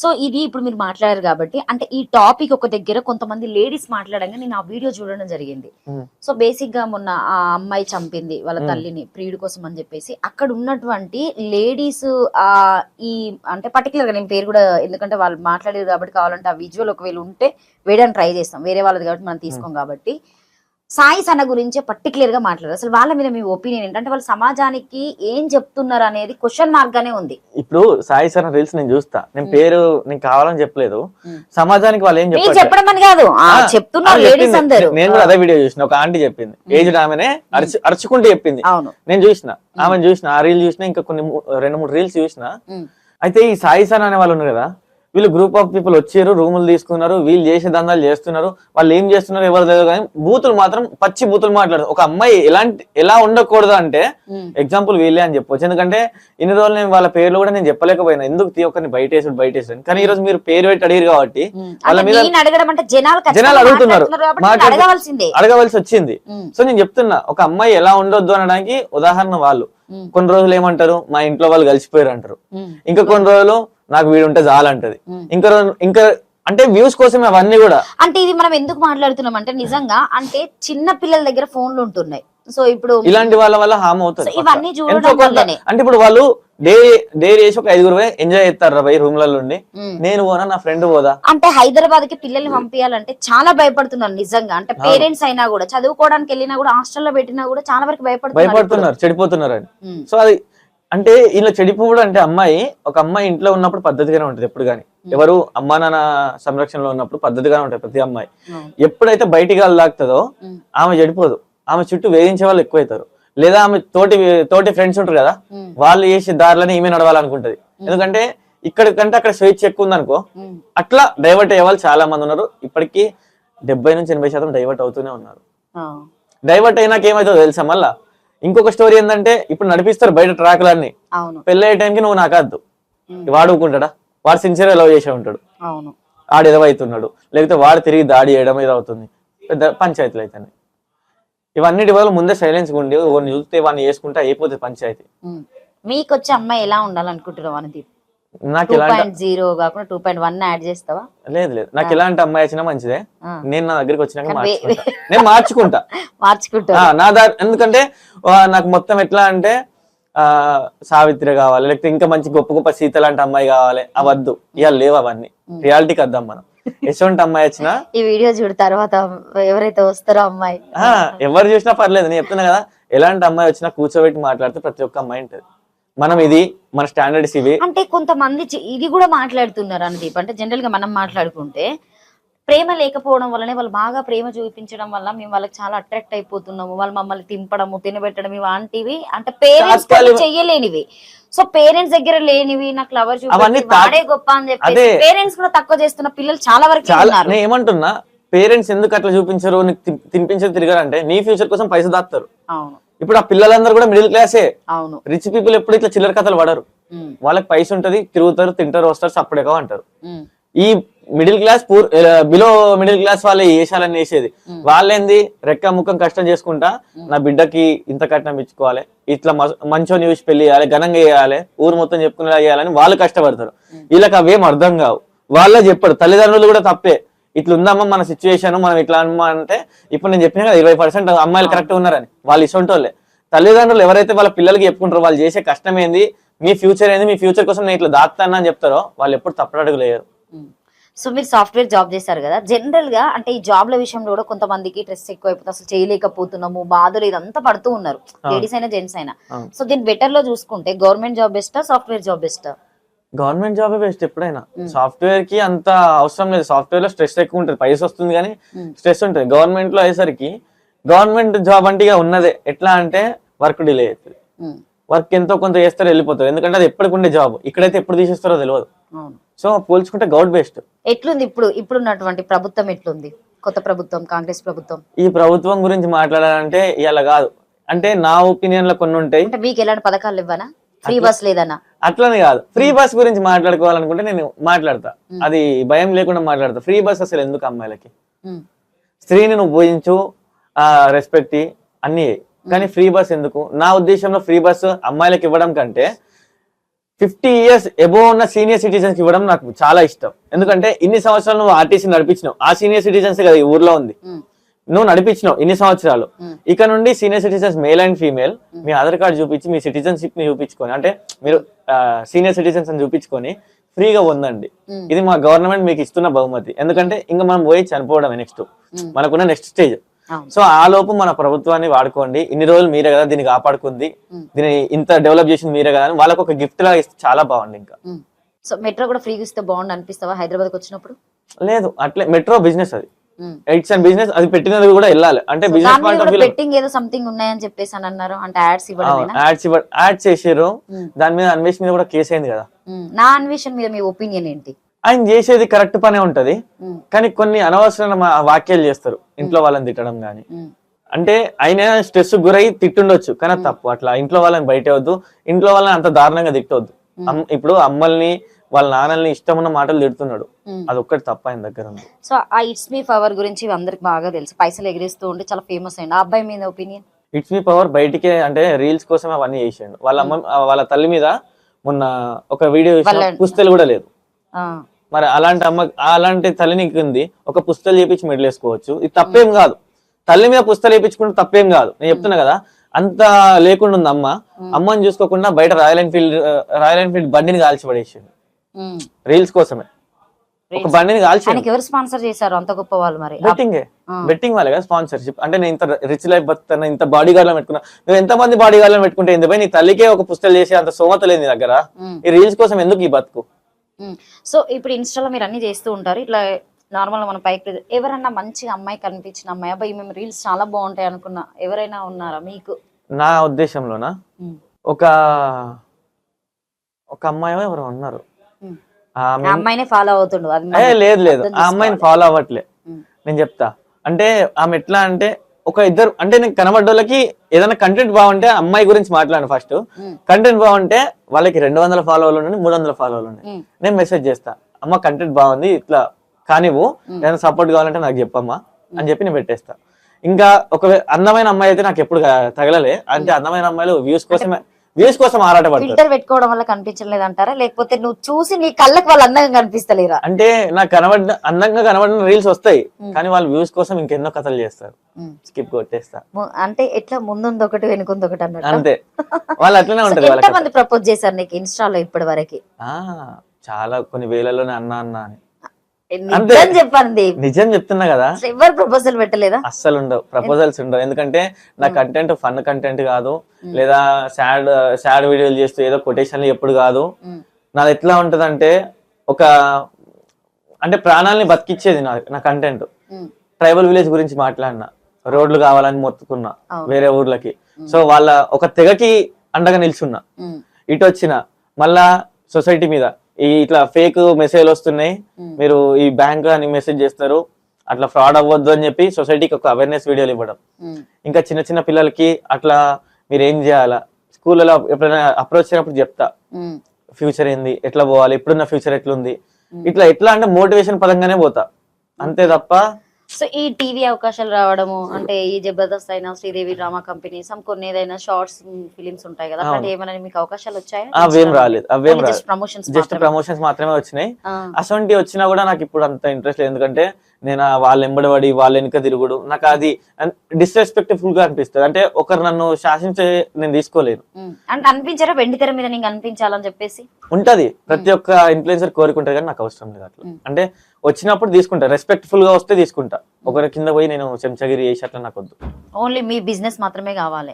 So ఇది ఇప్పుడు మీరు మాట్లాడారు కాబట్టి అంటే ఈ టాపిక్ ఒక దగ్గర కొంతమంది లేడీస్ మాట్లాడంగా నేను ఆ వీడియో చూడడం జరిగింది. సో బేసిక్గా మొన్న ఆ అమ్మాయి చంపింది వాళ్ళ. తల్లిని ప్రియుడి కోసం అని చెప్పేసి. అక్కడ ఉన్నటువంటి లేడీస్ ఆ ఈ అంటే పర్టికులర్గా నేను పేరు కూడా ఎందుకంటే వాళ్ళు మాట్లాడారు కాబట్టి కావాలంటే ఆ విజువల్ ఒకవేళ ఉంటే వేయడానికి ట్రై చేస్తాం. వేరే వాళ్ళది కాబట్టి మనం తీసుకోం కాబట్టి. సాయి సన గురించే పర్టికులర్గా మాట్లాడారు. అసలు వాళ్ళ మీద మీ ఒపీనియన్ ఏంటంటే వాళ్ళు సమాజానికి ఏం చెప్తున్నారు అనేది క్వశ్చన్ మార్క్ గానే ఉంది. ఇప్పుడు సాయి సర్ రీల్స్ నేను చూస్తా. నేను. పేరు నేను కావాలని చెప్పలేదు. సమాజానికి వాళ్ళు ఏం చెప్పారు చెప్పడం అని కాదు. చెప్తున్నారు లేడీస్. అందరూ. నేను కూడా అదే వీడియో చూసిన. ఒక ఆంటీ చెప్పింది. ఏజ్ ఆమెనే అరచు అరుచుకుంటూ చెప్పింది. అవును. నేను చూసిన. ఆమె చూసిన. ఆ రీల్ చూసిన. ఇంకా కొన్ని రెండు మూడు రీల్స్ చూసిన. అయితే ఈ సాయి సన్ అనే వాళ్ళు ఉన్నారు కదా వీళ్ళు గ్రూప్ ఆఫ్ పీపుల్ వచ్చారు రూములు తీసుకున్నారు వీళ్ళు చేసే దందాలు చేస్తున్నారు వాళ్ళు ఏం చేస్తున్నారు ఎవరు తెలియదు కానీ బూతులు మాత్రం పచ్చి బూతులు మాట్లాడరు ఒక అమ్మాయి ఎలాంటి ఎలా ఉండకూడదు అంటే. ఎగ్జాంపుల్ వీళ్ళే అని చెప్పొచ్చు ఎందుకంటే ఇన్ని రోజులు నేను వాళ్ళ పేర్లు కూడా నేను చెప్పలేకపోయినా ఎందుకు తీ ఒక్కరిని బయట వేసాడు బయట వేసాడు కానీ ఈ రోజు మీరు పేరు పెట్టి అడిగారు కాబట్టి. వాళ్ళ మీద జనాలు అడుగుతున్నారు. అడగవలసి వచ్చింది. సో నేను చెప్తున్నా ఒక అమ్మాయి ఎలా ఉండొద్దు అనడానికి ఉదాహరణ వాళ్ళు. కొన్ని రోజులు ఏమంటారు మా ఇంట్లో వాళ్ళు కలిసిపోయారు అంటారు. ఇంకా కొన్ని రోజులు నాకు వీడు ఉంటే చాలంటది. ఇంకా ఇంకా అంటే వ్యూస్ కోసం అవన్నీ కూడా అంటే ఇది మనం ఎందుకు మాట్లాడుతున్నాం అంటే నిజంగా అంటే చిన్న పిల్లల దగ్గర ఫోన్లు ఉంటున్నాయి సో ఇప్పుడు ఇలాంటి వాళ్ళ వల్ల హామ్ అవుతుంది ఇవన్నీ. చూడడం. అంటే ఇప్పుడు వాళ్ళు డే డే చేసి ఒక ఐదుగురు పోయి ఎంజాయ్ చేస్తారు రా రూమ్లలో ఉండి ఉమ్. నేను పోనా నా ఫ్రెండ్ పోదా అంటే హైదరాబాద్కి పిల్లల్ని పంపించాలంటే చాలా భయపడుతున్నారు నిజంగా అంటే పేరెంట్స్ అయినా కూడా చదువుకోవడానికి వెళ్ళినా కూడా హాస్టల్లో పెట్టినా కూడా చాలా వరకు భయపడుతున్నారు. భయపడుతున్నారు చెడిపోతున్నారు అని. సో అది అంటే ఇలా చెడిపోవడం అంటే అమ్మాయి ఒక అమ్మాయి ఇంట్లో ఉన్నప్పుడు పద్ధతిగానే ఉంటది ఎప్పుడు కానీ ఎవరు అమ్మా నాన్న సంరక్షణలో ఉన్నప్పుడు పద్ధతిగానే ఉంటది ప్రతి అమ్మాయి. ఎప్పుడైతే బయటికి వాళ్ళు తాకుతుందో ఉమ్. ఆమె చెడిపోదు ఆమె చుట్టూ వేధించే వాళ్ళు ఎక్కువైతారు లేదా ఆమె తోటి తోటి ఫ్రెండ్స్ ఉంటారు కదా. వాళ్ళు చేసే దారిలోనే ఈమె నడవాలనుకుంటది ఎందుకంటే ఇక్కడ కంటే అక్కడ స్వేచ్ఛ ఎక్కువ ఉందనుకో. అట్లా డైవర్ట్ అయ్యే వాళ్ళు చాలా మంది ఉన్నారు ఇప్పటికీ డెబ్బై నుంచి ఎనభై శాతం డైవర్ట్ అవుతూనే ఉన్నారు. డైవర్ట్ అయినాక ఏమవుతుందో తెలుసా మళ్ళా ఇంకొక స్టోరీ ఏంటంటే ఇప్పుడు నడిపిస్తారు బయట ట్రాక్లన్నీ అవును. పెళ్ళయ్యే టైంకి నువ్వు నాకు వద్దు. ఉమ్. వాడు సిన్సియర్ లవ్ చేసే ఉంటాడు. వాడు ఎదవైతున్నాడు లేకపోతే వాడు తిరిగి దాడి చేయడం ఏదో అవుతుంది. పెద్ద పంచాయతీలు అయితే ఇవన్నిటి వల్ల ముందే సైలెన్స్ ఉండి వాడిని చూస్తే వాడిని చేసుకుంటే అయిపోతుంది పంచాయతీ. మీకు వచ్చే అమ్మాయి ఎలా ఉండాలనుకుంటున్నావు అనేది నాకు పాయింట్ జీరో కాకుండా టూ పాయింట్ వన్ యాడ్ చేస్తావా? లేదు లేదు. నాకు ఎలాంటి అమ్మాయి వచ్చినా మంచిదే. నేను నా దగ్గరికి వచ్చినాక మార్చుకుంటా. నేను మార్చుకుంటా. మార్చుకుంటా నా దా ఎందుకంటే నాకు మొత్తం ఎట్లా అంటే ఆ సావిత్రి కావాలి లేకపోతే ఇంకా మంచి గొప్ప గొప్ప సీత లాంటి అమ్మాయి కావాలి. అవద్దు ఇవాళ లేవు అవన్నీ. రియాలిటీకి వద్దాం మనం. ఎటువంటి అమ్మాయి వచ్చినా ఈ వీడియో చూడు తర్వాత ఎవరైతే వస్తారో అమ్మాయి. ఎవరు చూసినా పర్లేదు. నేను చెప్తున్నా కదా ఎలాంటి అమ్మాయి వచ్చినా కూర్చోబెట్టి మాట్లాడితే ప్రతి ఒక్క అమ్మాయి ఉంటది. మనం ఇది మన స్టాండర్డ్స్ ఇవి. అంటే కొంతమంది ఇది కూడా మాట్లాడుతున్నారు అనుదీప్. అంటే జనరల్గా మనం మాట్లాడుకుంటే ప్రేమ లేకపోవడం వల్లనే వాళ్ళు బాగా ప్రేమ చూపించడం వల్ల మేము వాళ్ళకి చాలా అట్రాక్ట్ అయిపోతున్నాము. వాళ్ళు మమ్మల్ని తింపడము తినబెట్టడం ఇలాంటివి. అంటే పేరెంట్స్ చెయ్యలేనివి. సో పేరెంట్స్ దగ్గర లేనివి నాకు లవర్ అవన్నీ చూపి తా- వాడే గొప్ప అని చెప్పి. పేరెంట్స్ కూడా తక్కువ చేస్తున్న పిల్లలు చాలా వరకు ఏమంటున్నా పేరెంట్స్ ఎందుకు అట్లా చూపించరు? తినిపించరు తిరగారంటే నీ ఫ్యూచర్ కోసం పైసలు దాస్తారు అవును. ఇప్పుడు ఆ పిల్లలందరూ కూడా మిడిల్ క్లాసే అవును. రిచ్ పీపుల్ ఎప్పుడు ఇట్లా చిల్లర కథలు పడరు. వాళ్ళకి పైస ఉంటది తిరుగుతారు తింటారు వస్తారు సప్పుడేగా అంటారు. ఈ middle class poor below middle class వాళ్ళే వేసాలని వేసేది. వాళ్ళేంది? రెక్క ముఖం కష్టం చేసుకుంటా నా బిడ్డకి ఇంత కట్నం ఇచ్చుకోవాలి ఇట్లా మంచోని చూసి పెళ్ళి చేయాలి ఘనంగా చేయాలి ఊరు మొత్తం చెప్పుకునేలా చేయాలని వాళ్ళు కష్టపడతారు. వీళ్ళకి అవేం అర్థం కావు. వాళ్ళే చెప్పారు. తల్లిదండ్రులు కూడా తప్పే. ఇట్లా ఉందమ్మా మన సిచ్యువేషన్ మనం ఇట్లా అమ్మా అంటే ఇప్పుడు నేను చెప్పిన కదా ఇరవై పర్సెంట్ అమ్మాయిలు కరెక్ట్ ఉన్నారని వాళ్ళు ఇసొంటోళ్ళే. తల్లిదండ్రులు ఎవరైతే వాళ్ళ పిల్లలకి చెప్పుకుంటారో వాళ్ళు చేసే కష్టం ఏంది మీ ఫ్యూచర్ ఏంది మీ ఫ్యూచర్ కోసం నేను ఇట్లా దాస్తాను అని చెప్తారో వాళ్ళు ఎప్పుడు తప్పడడుగు లేరు ఉమ్. సో మీరు సాఫ్ట్వేర్ జాబ్ చేశారు కదా జనరల్గా అంటే ఈ జాబ్ల విషయంలో కూడా కొంతమందికి స్ట్రెస్ ఎక్కువ అయిపోతుంది అసలు చేయలేకపోతున్నాము బాధలు ఇదంతా పడుతూ ఉన్నారు. లేడీస్ అయినా జెంట్స్ అయినా. సో దీని బెటర్లో చూసుకుంటే గవర్నమెంట్ జాబ్ బెస్టా సాఫ్ట్వేర్ జాబ్ బెస్టా గవర్నమెంట్ జాబ్ బెస్ట్ ఎప్పుడైనా. సాఫ్ట్వేర్కి అంత అవసరం లేదు. సాఫ్ట్వేర్లో స్ట్రెస్ ఎక్కువ ఉంటుంది పైస వస్తుంది కానీ. స్ట్రెస్ ఉంటుంది. గవర్నమెంట్లో అయ్యేసరికి గవర్నమెంట్ జాబ్ అంటే ఉన్నదే. ఎట్లా అంటే వర్క్ డిలే అవుతుంది వర్క్ ఎంతో కొంత చేస్తారు వెళ్ళిపోతారు. ఎందుకంటే అది ఎప్పటికి ఉండే జాబ్. ఇక్కడైతే ఎప్పుడు తీసేస్తారో తెలియదు సో పోల్చుకుంటే గౌడ్ బెస్ట్ ఎట్లుంది ఇప్పుడు ఇప్పుడు ఉన్నటువంటి ప్రభుత్వం ఎట్లుంది? కొత్త ప్రభుత్వం కాంగ్రెస్ ప్రభుత్వం? ఈ ప్రభుత్వం గురించి మాట్లాడాలంటే ఇలా కాదు. అంటే నా ఒపీనియన్లో కొన్ని ఉంటాయి అంటే మీకు ఎలాంటి పథకాలు ఇవ్వనా? ఫ్రీ బస్ లేదనా అట్లని కాదు. ఫ్రీ బస్ గురించి మాట్లాడుకోవాలనుకుంటే నేను మాట్లాడతా. అది భయం లేకుండా మాట్లాడతా. ఫ్రీ బస్ అసలు ఎందుకు అమ్మాయిలకి? ఉమ్, స్త్రీని నువ్వు పూజించు ఆ రెస్పెక్ట్ అన్ని. కానీ ఫ్రీ బస్ ఎందుకు? నా ఉద్దేశంలో ఫ్రీ బస్ అమ్మాయిలకు ఇవ్వడం కంటే ఫిఫ్టీ ఇయర్స్ ఎబో ఉన్న సీనియర్ సిటిజన్స్ ఇవ్వడం నాకు చాలా ఇష్టం. ఎందుకంటే ఇన్ని సంవత్సరాలు నువ్వు ఆర్టీసీ నడిపించినావు. ఆ సీనియర్ సిటిజన్స్ కదా ఈ ఊర్లో ఉంది. నువ్వు నడిపించినావు ఇన్ని సంవత్సరాలు. ఇక నుండి senior citizens male and female me Aadhaar card చూపించి మీ సిటిజన్షిప్ని చూపించుకొని అంటే మీరు సీనియర్ సిటిజన్స్ అని చూపించుకొని ఫ్రీగా పొందండి Hmm. ఇది మా గవర్నమెంట్ మీకు ఇస్తున్న బహుమతి ఎందుకంటే ఇంకా మనం పోయి చనిపోవడమే నెక్స్ట్. మనకున్న నెక్స్ట్ స్టేజ్. సో ఆ లోపు మన ప్రభుత్వాన్ని వాడుకోండి ఇన్ని రోజులు మీరే కదా దీన్ని కాపాడుకుంది. దీన్ని ఇంత డెవలప్ చేసింది మీరే కదా వాళ్ళకి ఒక గిఫ్ట్ లాగా ఇస్తే చాలా బాగుంది ఇంకా. సో మెట్రో కూడా ఫ్రీగా ఇస్తే బాగుండు అనిపిస్తావా హైదరాబాద్కి వచ్చినప్పుడు లేదు అట్లే మెట్రో బిజినెస్ అది. ఇట్స్ అండ్ బిజినెస్ అది పెట్టినది కూడా వెళ్ళాలి. అంటే బిజినెస్ పాయింట్ ఆఫ్ బెట్టింగ్ ఏదో సంథింగ్ ఉన్నాయని చెప్పేసి అని అన్నారు. అంటే యాడ్స్ ఇవ్వడమేనా? యాడ్స్ యాడ్స్ చేసారు Hmm. దాని మీద అన్వేష్ మీద కూడా కేసు అయింది కదా. ఉమ్. నా అన్వేషణ మీద మీ ఒపీనియన్ ఏంటి? ఆయన చేసేది కరెక్ట్ పనే ఉంటది. ఉమ్, కానీ కొన్ని అనవసరమైన వాక్యాలు చేస్తారు. ఇంట్లో వాళ్ళని తిట్టడం ఉమ్, అంటే ఆయన స్ట్రెస్ గురై తిట్టుండొచ్చు. కానీ తప్పు. అట్లా ఇంట్లో వాళ్ళని బయట వద్దు. ఇంట్లో వాళ్ళని అంత దారుణంగా తిట్టవద్దు ఇప్పుడు అమ్మల్ని వాళ్ళ నాన్నల్ని ఇష్టమున్న మాటలు తిడుతున్నాడు. ఒక్కటి తప్ప ఆయన దగ్గర ఉంది. సో ఆ ఇట్స్ మీ పవర్ గురించి అందరికి బాగా తెలుసు. పైసలు ఎగిరేస్తూ ఉండి చాలా ఫేమస్ అయింది ఆ అబ్బాయి మీద ఒపీనియన్ ఇట్స్ మీ పవర్ బయటికే అంటే రీల్స్ కోసం అవన్నీ చేసాడు. వాళ్ళ అమ్మ వాళ్ళ తల్లి మీద మొన్న ఒక వీడియో పుస్తలు కూడా లేదు. మరి అలాంటి అమ్మ అలాంటి తల్లి నీకు ఉంది. ఒక పుస్తలు చేపించి మెడల్ వేసుకోవచ్చు. ఇది తప్పేం కాదు. తల్లి మీద పుస్తలు వేయించుకుంటే తప్పేం కాదు. నేను చెప్తున్నా కదా అంత లేకుండా ఉంది అమ్మ. అమ్మని చూసుకోకుండా బయట రాయల్ ఎన్ఫీల్డ్ రాయల్ ఎన్ఫీల్డ్ బండిని కాల్చి పడేసిండు. రీల్స్ కోసమే. ఒక బండిని కాల్చి ఎవరు స్పాన్సర్ చేశారు? అంత గొప్ప వాళ్ళు మరి. బెట్టింగ్. బెట్టింగ్ వాళ్ళే కదా స్పాన్సర్షిప్. అంటే నేను ఇంత రిచ్ లైఫ్ బతుకుతాను ఇంత బాడీ గార్డ్ పెట్టుకున్నా. నువ్వు ఎంత మంది బాడీ గార్డ్ పెట్టుకుంటే ఎందుకు నీ తల్లికే ఒక పుస్తలు చేసి అంత సోమత లేదు నీ దగ్గర. ఈ రీల్స్ కోసం ఎందుకు ఈ బతుకు. సో ఇప్పుడు ఇన్స్టాలో మీరు అన్ని చేస్తూ ఉంటారు. ఇట్లా నార్మల్ మన పైకి ఎవరన్నా మంచిగా అమ్మాయి కనిపించిన అమ్మాయి అబ్బాయి మేము రీల్స్ చాలా బాగుంటాయి అనుకున్నా ఎవరైనా ఉన్నారా మీకు? నా ఉద్దేశంలోనా. ఒక ఒక అమ్మాయి ఎవరు ఉన్నారు. అమ్మాయినే ఫాలో అవుతుండు. లేదు లేదు. ఆ అమ్మాయిని. ఫాలో అవ్వట్లే. నేను చెప్తా. అంటే ఆమె ఎట్లా అంటే ఒక ఇద్దరు అంటే నేను కనబడ్డోళ్ళకి ఏదైనా కంటెంట్ బాగుంటే అమ్మాయి గురించి మాట్లాడు ఫస్ట్. కంటెంట్ బాగుంటే వాళ్ళకి రెండు వందల ఫాలోవర్లు ఉన్నాయి మూడు వందల ఫాలోవర్లు ఉన్నాయి. నేను మెసేజ్ చేస్తా. అమ్మ కంటెంట్ బాగుంది ఇట్లా కానివ్వు ఏదైనా సపోర్ట్ కావాలంటే నాకు చెప్పమ్మా అని చెప్పి నేను పెట్టేస్తా. ఇంకా ఒక అందమైన అమ్మాయి అయితే నాకు ఎప్పుడు తగలలే. అంటే అందమైన అమ్మాయిలు వ్యూస్ కోసమే వ్యూస్ కోసం ఆరాటపడతారు. ఫిల్టర్ పెట్టుకోవడం వల్ల కనిపించలేదు అంటారా లేకపోతే నువ్వు చూసి నీ కళ్ళకి వాళ్ళు అందంగా కనిపిస్తలేరా? అంటే నాకు కనబడిన అందంగా కనబడిన రీల్స్ వస్తాయి కానీ వాళ్ళు వ్యూస్ కోసం ఇంకెన్నో కథలు చేస్తారు. స్కిప్ కొట్టేస్తా. అంటే ఎట్లా ముందుంది ఒకటి వెనుకుంది ఒకటి అన్నట్టు? అంతే. వాళ్ళు అట్లనే ఉంటది ఎంత మంది ప్రపోజ్ చేశారు నీకు ఇన్స్టాలో ఇప్పటి వరకు ఆ చాలా కొన్ని వేలలోనే అన్నా అన్నా అని. నిజం చెప్పండి. నిజం చెప్తున్నా కదా. ఎవరు ప్రపోజల్ పెట్టలేదా? అస్సలు ఉండవు. ప్రపోజల్స్ ఉండవు. ఎందుకంటే నా కంటెంట్ ఫన్ కంటెంట్ కాదు. లేదా సాడ్ సాడ్ వీడియోలు చేస్తూ ఏదో కొటేషన్లు ఎప్పుడు కాదు. నాది ఎట్లా ఉంటదంటే ఒక అంటే ప్రాణాలని బతికిచ్చేది నా నా కంటెంట్. ట్రైబల్ విలేజ్ గురించి మాట్లాడినా. రోడ్లు కావాలని మొత్తుకున్నా. వేరే ఊర్లకి. సో వాళ్ళ ఒక తెగకి అండగా నిల్చున్నా. ఇటు వచ్చిన మళ్ళా సొసైటీ మీద ఈ ఇట్లా ఫేక్ మెసేజ్ వస్తున్నాయి. మీరు ఈ బ్యాంక్ అని మెసేజ్ చేస్తారు. అట్లా ఫ్రాడ్ అవ్వద్దు అని చెప్పి సొసైటీకి ఒక అవేర్నెస్ వీడియోలు ఇవ్వడం. ఇంకా చిన్న చిన్న పిల్లలకి అట్లా మీరు ఏం చేయాలా? స్కూల్లో ఎప్పుడైనా అప్రోచ్ అయినప్పుడు చెప్తా. ఫ్యూచర్ ఏంది? ఎట్లా పోవాలి? ఇప్పుడున్న ఫ్యూచర్ ఎట్లుంది? ఇట్లా ఎట్లా అంటే మోటివేషన్ పదంగానే పోతా. అంతే తప్ప సో ఈ టీవీ అవకాశాలు రావడము అంటే ఈ జబర్దస్త్ అయినా శ్రీదేవి డ్రామా కంపెనీ సమ్ కొన్ని ఏదైనా షార్ట్స్ ఫిలిమ్స్ ఉంటాయి కదా అట్లాంటి ఏమైనా మీకు అవకాశాలు వచ్చాయా? అవేం రాలేదు. అవేం రాలేదు. ప్రమోషన్స్ జస్ట్ ప్రమోషన్స్ మాత్రమే. వచ్చినాయి. అసొంటి వచ్చినా కూడా నాకు ఇప్పుడు అంత ఇంట్రెస్ట్ లేదు. ఎందుకంటే నేను వాళ్ళ ఎంబడబడి వాళ్ళ వెనుక తిరుగుడు నాకు అది డిస్రెస్పెక్ట్ఫుల్గా అనిపిస్తుంది. అంటే ఒకరు నన్ను శాసించే నేను తీసుకోలేను. అంటే అనిపించారా? వెండి తెర మీద నీకు అనిపించాలని చెప్పేసి? ఉంటది. ప్రతి ఒక్క ఇన్ఫ్లుయెన్సర్ కోరుకుంటారు కానీ నాకు అవసరం లేదు అట్లా. Mm. అంటే వచ్చినప్పుడు తీసుకుంటా. రెస్పెక్ట్ఫుల్గా వస్తే తీసుకుంటా. ఒకరి కింద పోయి నేను చెంచగిరి చేసి అట్లా నాకు వద్దు. ఓన్లీ మీ బిజినెస్ మాత్రమే కావాలి.